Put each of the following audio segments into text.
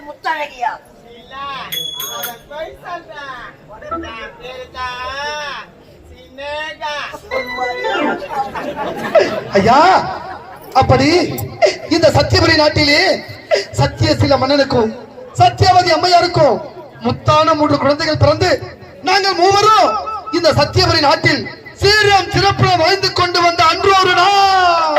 என் முத்தழகியா? ஐயா அப்படி இந்த சத்தியபுரி நாட்டிலே சத்திய சில மன்னனுக்கும் சத்தியவதி அம்மையாருக்கும் முத்தான மூன்று குழந்தைகள் பிறந்து நாங்கள் மூவரும் இந்த சத்தியபுரி நாட்டில் சீரம் சிறப்புற வாழ்ந்து கொண்டு வந்த அன்று ஒரு நாள்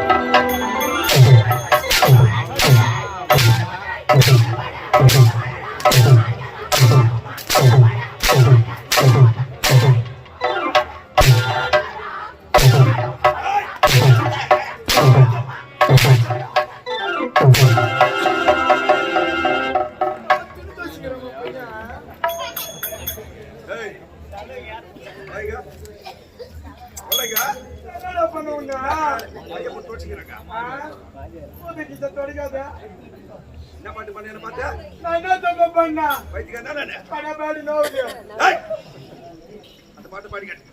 அந்த பாட்டு பாடி கேட்டு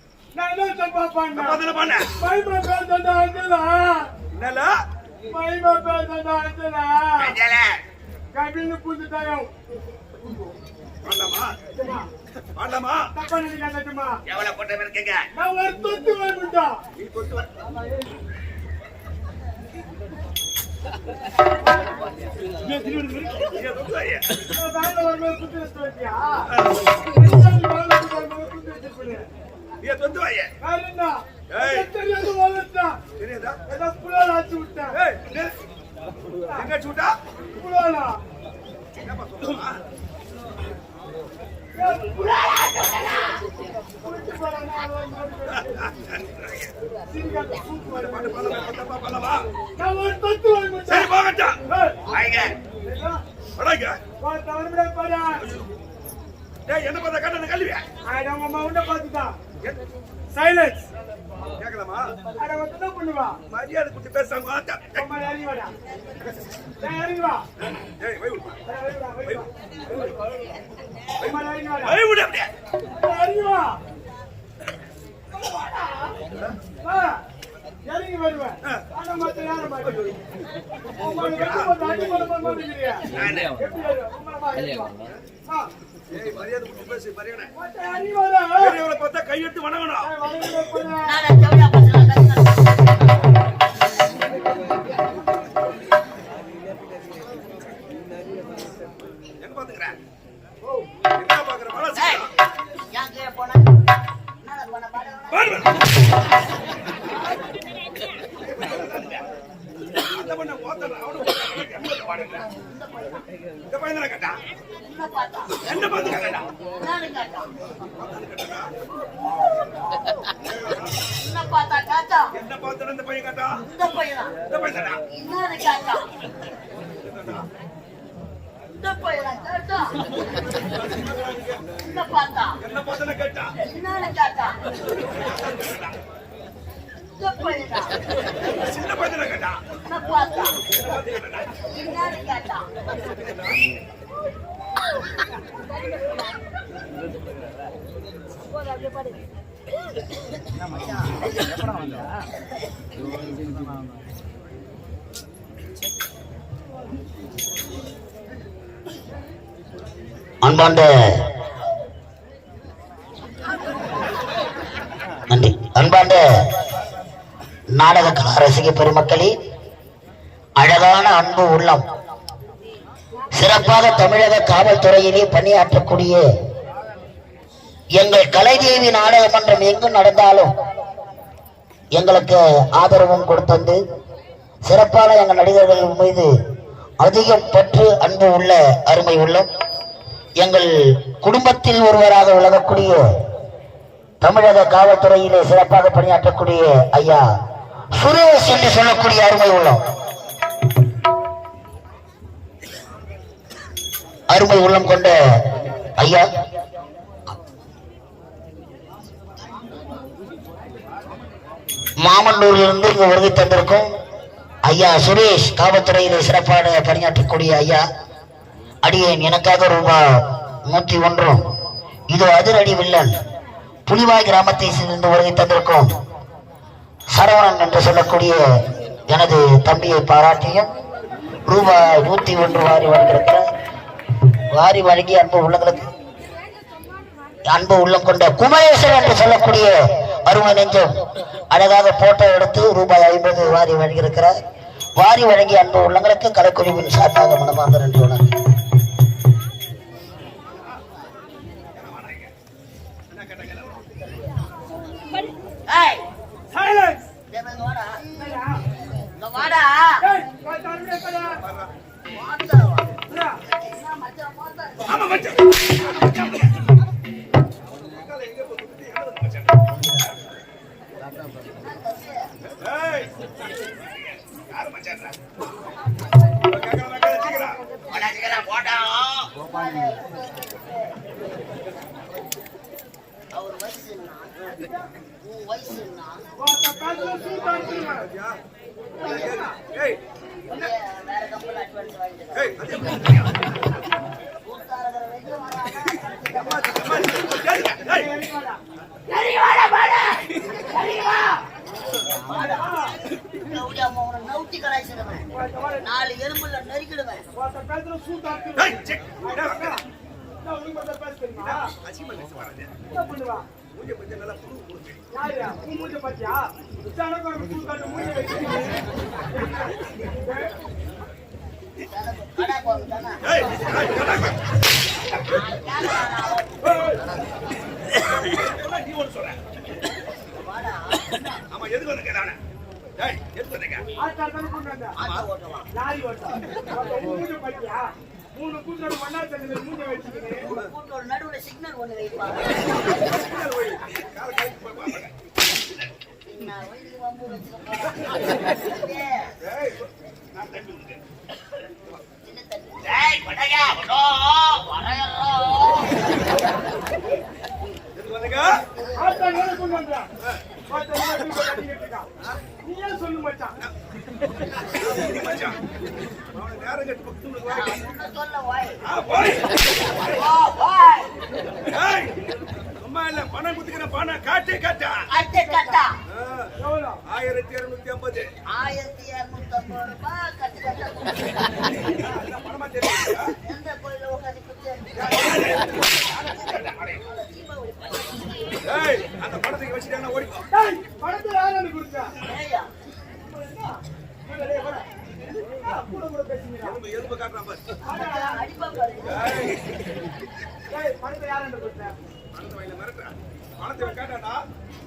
கபில் புது தயம் பாடலாமா தப்பா நினைக்காதம்மா எவ்வளவு போட்ட கேட்க நான் ஒரு தொத்து வரமுட்டா நீ தொத்து தெரியாதா புலால் ஆச்சு விட்டேன் எங்க சூட்டா புலாலா மரியாதை குட்டி பேசாம இறங்கி வருவேன் மத்த யாரும் மாட்டேங்கிறீங்க மரியாதை கையெடுத்து வணங்கணும். பாடுவேன் இந்த பையன் பையனா இந்த கேட்டா இந்த பையனா கேட்டா என்ன பார்த்தா என்ன கேட்டா என்னன்னு கேட்டா இந்த பையனா சின்ன கேட்டா என்ன பார்த்தா என்னன்னு கேட்டா அன்பாண்ட நன்றி. அன்பாண்ட நாடக கலா ரசிக பெருமக்களே அழகான அன்பு உள்ளம் சிறப்பாக தமிழக காவல்துறையிலே பணியாற்றக்கூடிய எங்கள் கலைதேவி நாடக மன்றம் எங்கு நடந்தாலும் எங்களுக்கு ஆதரவும் கொடுத்தது சிறப்பான எங்கள் நடிகர்கள் மீது அதிகம் பற்று அன்பு உள்ள அருமை உள்ளம். எங்கள் குடும்பத்தில் ஒருவராக விளங்கக்கூடிய தமிழக காவல்துறையிலே சிறப்பாக பணியாற்றக்கூடிய ஐயா சுரேஷ் என்று சொல்லக்கூடிய அருமை உள்ளம். அருமை உள்ளம் கொண்ட ஐயா. மாமல்லூரிலிருந்து இங்கு வருகை தந்திருக்கும் ஐயா சுரேஷ் காவல்துறையிலே சிறப்பாக பணியாற்றக்கூடிய ஐயா. அடியேன் எனக்காக ரூபாய் நூற்றி ஒன்றும் இது அதிரடி வில்லன். புலிவாய் கிராமத்தை சேர்ந்து வருகை தந்திருக்கும் சரவணன் என்று சொல்லக்கூடிய எனது தம்பியை பாராட்டியும் ரூபாய் நூற்றி ஒன்று வாரி வழங்கியிருக்கிறார் வாரி வழங்கி அன்பு உள்ளங்களுக்கு அன்பு உள்ளம் கொண்ட குமரேசன் என்று சொல்லக்கூடிய அருமை நெஞ்சம் அழகாக போட்டோ எடுத்து ரூபாய் ஐம்பது வாரி வழங்கியிருக்கிறார் வாரி வழங்கிய அன்பு உள்ளங்களுக்கு கலைக்குழுவின் சார்பாக மனமார்ந்த நன்றி உணர்கிறேன் வராதே என்ன பண்ணுவா மூஞ்ச உன் மூஞ்ச பாத்தியா மூஞ்ச வச்சு கடா போகுது தானே ஏய் ஏய், கடாக்கு. என்ன நீ ஒண்ணு சொல்ற வாடா ஆமா எதுக்கு வந்து கேட்டானே ஏய் எதுக்கு வந்தீங்க ஆட்டா தானே கொண்டு வந்த ஆட்டோ ஓட்டலாம் லாரி ஓட்டா உன் மூஞ்ச பாத்தியா மூணு கூட்டோட மண்ணா தண்ணி மூஞ்ச வச்சுக்கிட்டு. கூட்டோட நடுவுல சிக்னல் ஒண்ணு வைப்பாங்க கால கைக்கு போய் பாருங்க. நான் வம்பு விடுறேன் வரையறோ எதுக்கு வந்தீங்க ஆட்டா நேரா கொண்டு வந்தா? நீ ஏன் சொல்லு மச்சான் கட்டி சும்மா இல்ல பணம் குத்துக்கிற பணம் காட்டே காட்டா கட்டா ஆ, எவ்வளோ ஆயிரத்தி இருநூத்தி ஐம்பது. ஆயிரத்தி இருநூத்தி ஐம்பது. ரூபாய் கட்டு கட்ட பணமா தெரியுங்களா எந்த கோயில உட்காந்து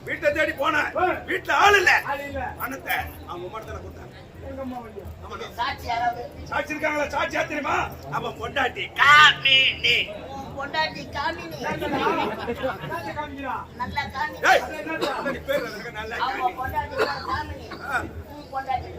வீட்டை தேடி போன வீட்டுல ஆள் இல்ல பணத்தை அவங்க மட்டும் கொடுத்தாங்க சாட்சி இருக்காங்களா சாட்சியா தெரியுமா நம்ம பொண்டாட்டி காமி நீ பொண்டாட்டி காமி நல்லா காமி அவங்க பொண்டாட்டி காமி பொண்டாட்டி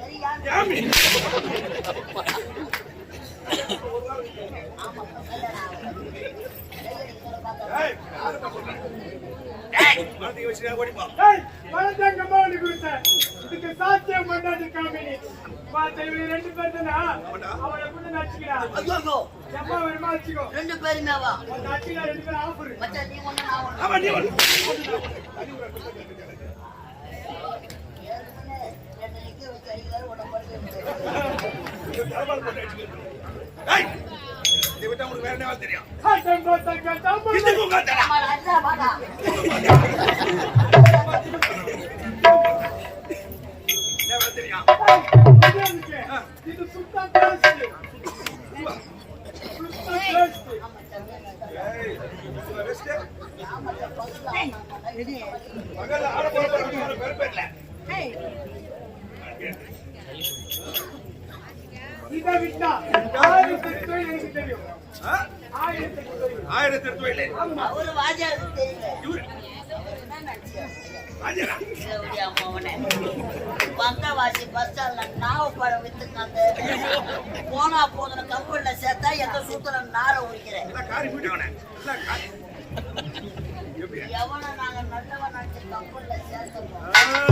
இதுக்கு சாத்தியம் பண்ணாது காமினி. இவங்க ரெண்டு பேர் தானா அவளை கூட நடிச்சுக்கிறா. ரெண்டு பேருமேவா நடிச்சுக்கிறா ரெண்டு பேரும் ஆஃபர் மச்சான் நீ ஒண்ணு நான் ஆமா நீ ஒண்ணு. ஏற்கனவே என்ன நிக்க வச்சு அடிக்கிறாரு உடம்பு மகள் ஆட போற பெருப்பேர்ல விட்டா. விட்டா ஆயிரத்தி எட்டு தொழில் எனக்கு தெரியும். ஆயிரத்தி எட்டு தொழில் போனா போதுன கம்பெனில சேர்த்தா எந்த சூத்திர நார உரிக்கிறேன் எவனை நாங்க நல்லவன் நினைச்சு கம்பெனில சேர்த்தோம்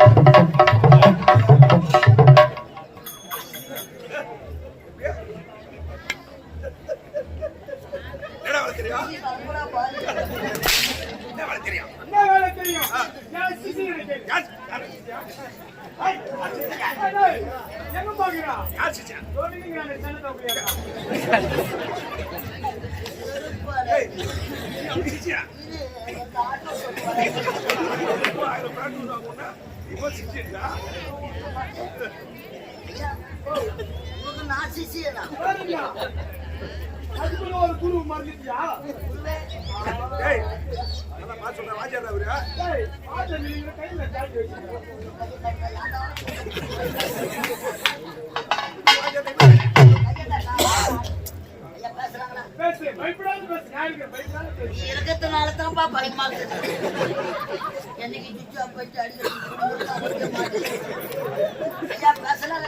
ஒரு குரு மறந்துட்டியா சொல்ற வாஜாடா அவரு கையில நீ இருக்கிறதுனால தான்ப்பா பயமா இருக்குது என்னைக்கு சுச்சு அப்பச்சு அடிக்க ஐயா பேசலாம்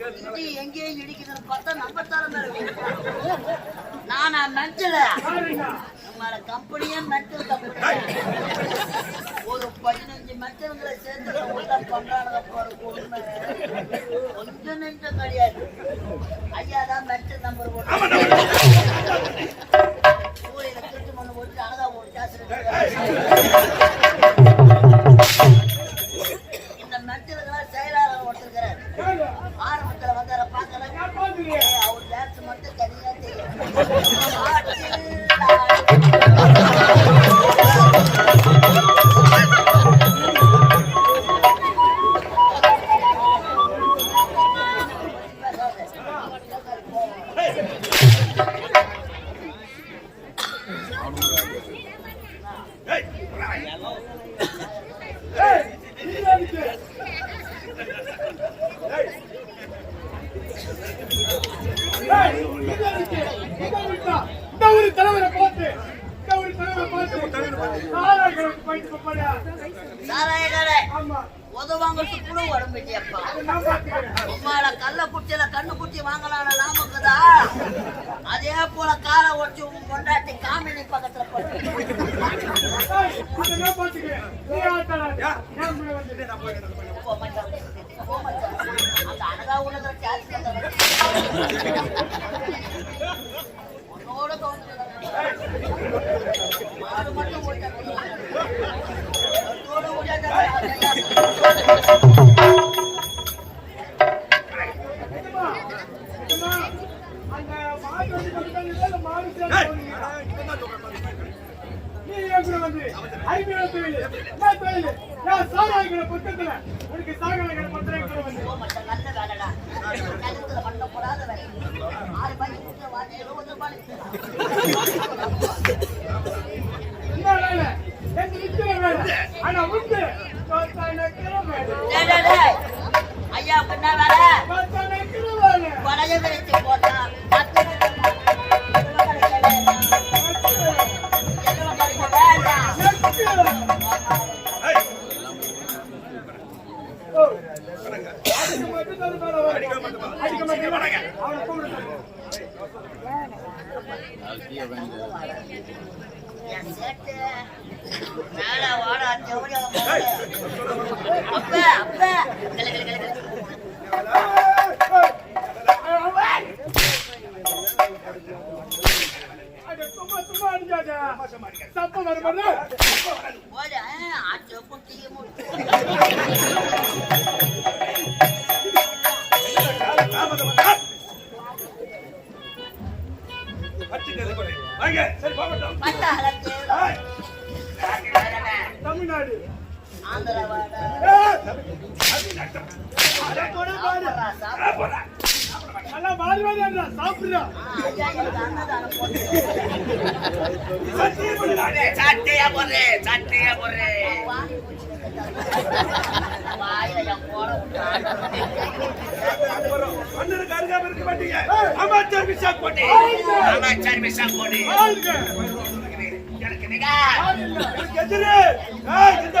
இது எங்கேயும் இடிக்குதுன்னு பார்த்தா நம்ம தரம் நானா நட்டல நம்மள கம்பெனியே மெட்டல் கம்பெனி ஒரு பதினஞ்சு மெட்டல்களை சேர்ந்து உள்ள பங்காளத போற உண்மை கொஞ்சம் நெஞ்சம் கிடையாது. ஐயா தான் மெட்டல் நம்பர் போட்டு. கோயில போட்டு அழகா ஒரு உம்மால கள்ள குட்டியில கண்ணு குட்டி வாங்கலான நாமக்குதா அதே போல காரை ஓட்டி உன் கொண்டாட்டி காமினி பக்கத்துல போட்டு ஏய், அதை நான் வந்து ஐபிஎல் தொழில் என்ன தொழில் நான் சாராய்கிற பக்கத்துல உனக்கு சாராய்கிற பத்திரம் கூட வந்து நல்ல வேலைடா கழுத்துல பண்ணக்கூடாத வேலை ஆறு மணிக்கு கொடுத்த இருபது ரூபாய் என்ன வேலை எங்க நிக்கிற வேலை ஆனா உண்டு ஐயா என்ன வேலை பார்த்தா பழைய விரிச்சு போட்டா அடிக்க மட்டும் தான் வேலை வரும். அடிக்க மாட்டோமா? அடிக்க மட்டும் அவனை கூப்பிடு அப்ப அப்ப கிளு, கிளு, கிளு, சப்ப வர மாதிரி போடு, ஆ, தமிழ்நாடு சாப்பிடுறா. சட்டையா போடுறே சட்டையா போடுறே மன்னருக்கு அருகாம இருக்க மாட்டீங்க. அமைச்சர் விசா கோட்டை. அமைச்சர் போடு ஆளுங்க எனக்கு எதிரி. இந்த